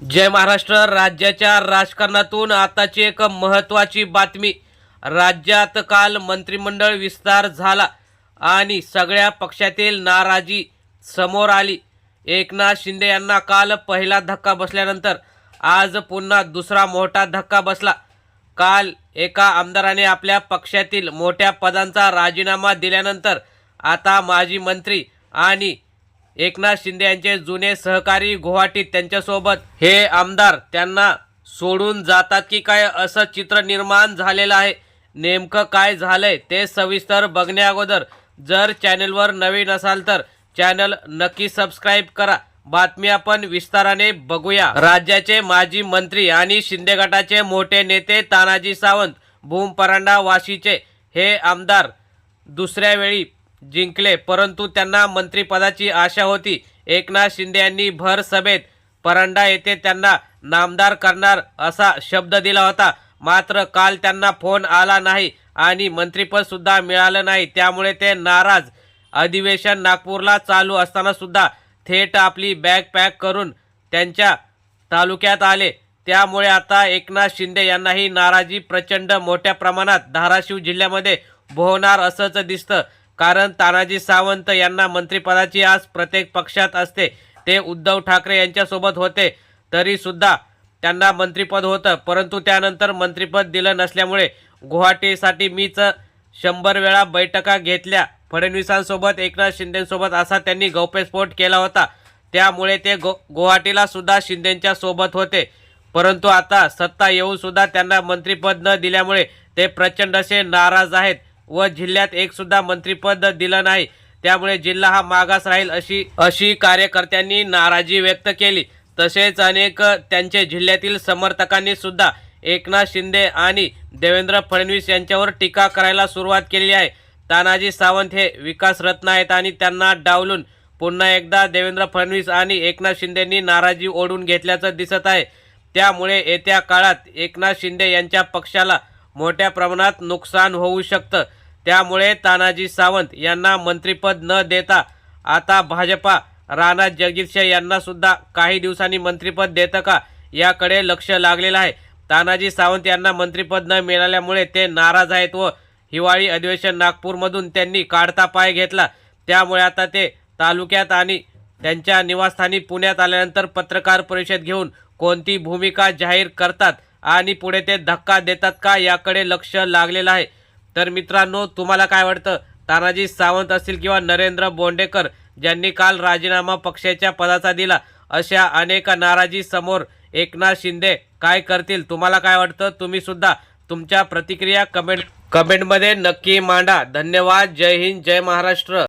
जय महाराष्ट्र. राज्याच्या राजकारणातून आताची एक महत्त्वाची बातमी. राज्यात काल मंत्रिमंडळ विस्तार झाला आणि सगळ्या पक्षातील नाराजी समोर आली. एकनाथ शिंदे यांना काल पहिला धक्का बसल्यानंतर आज पुन्हा दुसरा मोठा धक्का बसला. काल एका आमदाराने आपल्या पक्षातील मोठ्या पदांचा राजीनामा दिल्यानंतर आता माजी मंत्री आणि एकनाथ शिंदे यांचे जुने सहकारी गुवाहाटीत त्यांच्यासोबत हे आमदार त्यांना सोडून जातात की काय असं चित्र निर्माण झालेलं आहे. नेमकं काय झालंय ते सविस्तर बघण्याअगोदर जर चॅनलवर नवीन असाल तर चॅनल नक्की सबस्क्राईब करा. बातमी आपण विस्ताराने बघूया. राज्याचे माजी मंत्री आणि शिंदे गटाचे मोठे नेते तानाजी सावंत भूम परांडा वाशीचे हे आमदार दुसऱ्या वेळी जिंकले परंतु त्यांना मंत्रिपदाची आशा होती. एकनाथ शिंदे यांनी भर सभेत परांडा येथे त्यांना नामदार करणार असा शब्द दिला होता. मात्र काल त्यांना फोन आला नाही आणि मंत्रिपद सुद्धा मिळालं नाही. त्यामुळे ते नाराज. अधिवेशन नागपूरला चालू असताना सुद्धा थेट आपली बॅग पॅक करून त्यांच्या तालुक्यात आले. त्यामुळे आता एकनाथ शिंदे यांनाही नाराजी प्रचंड मोठ्या प्रमाणात धाराशिव जिल्ह्यामध्ये भोवणार असंच दिसतं. कारण तानाजी सावंत यांना मंत्रिपदाची आज प्रत्येक पक्षात असते. ते उद्धव ठाकरे यांच्यासोबत होते. तरी सुद्धा त्यांना मंत्रिपद होतं. परंतु त्यानंतर मंत्रिपद दिलं नसल्यामुळे गुवाहाटीसाठी मीच शंभर वेळा बैठका घेतल्या. फडणवीसांसोबत एकनाथ शिंदेसोबत असा त्यांनी गौप्यस्फोट केला होता. त्यामुळे ते गो गुवाहाटीला सुद्धा शिंदेच्या सोबत होते. परंतु आता सत्ता येऊन सुद्धा त्यांना मंत्रिपद न दिल्यामुळे ते प्रचंड असे नाराज आहेत. व जिल्ह्यात एक सुद्धा मंत्रीपद दिलं नाही. त्यामुळे जिल्हा हा मागास राहील अशी अशी कार्यकर्त्यांनी नाराजी व्यक्त केली. तसेच अनेक त्यांचे जिल्ह्यातील समर्थकांनी सुद्धा एकनाथ शिंदे आणि देवेंद्र फडणवीस यांच्यावर टीका करायला सुरुवात केली आहे. तानाजी सावंत हे विकास रत्न आहेत आणि त्यांना डावलून पुन्हा एकदा देवेंद्र फडणवीस आणि एकनाथ शिंदेंनी नाराजी ओढून घेतल्याचं दिसत आहे. त्यामुळे येत्या काळात एकनाथ शिंदे यांच्या पक्षाला मोठ्या प्रमाणात नुकसान होऊ शकतं. त्यामुळे तानाजी सावंत यांना मंत्रिपद न देता आता भाजपा राणा जगजितसिंह यांना सुद्धा काही दिवसांनी मंत्रिपद देतं का याकडे लक्ष लागलेलं आहे. तानाजी सावंत यांना मंत्रिपद न मिळाल्यामुळे ते नाराज आहेत व हिवाळी अधिवेशन नागपूरमधून त्यांनी काढता पाय घेतला. त्यामुळे आता ते तालुक्यात आणि त्यांच्या निवासस्थानी पुण्यात आल्यानंतर पत्रकार परिषद घेऊन कोणती भूमिका जाहीर करतात आणि पुढे ते धक्का देतात का याकडे लक्ष लागलेलं आहे. तर मित्रांनो तुम्हाला काय वाटतं? तानाजी सावंत असतील किंवा नरेंद्र बोंडेकर ज्यांनी काल राजीनामा पक्षाच्या पदाचा दिला अशा अनेक नाराजी समोर एकनाथ शिंदे काय करतील? तुम्हाला काय वाटतं? तुम्ही सुद्धा तुमच्या प्रतिक्रिया कमेंट कमेंटमध्ये नक्की मांडा. धन्यवाद. जय हिंद. जय महाराष्ट्र.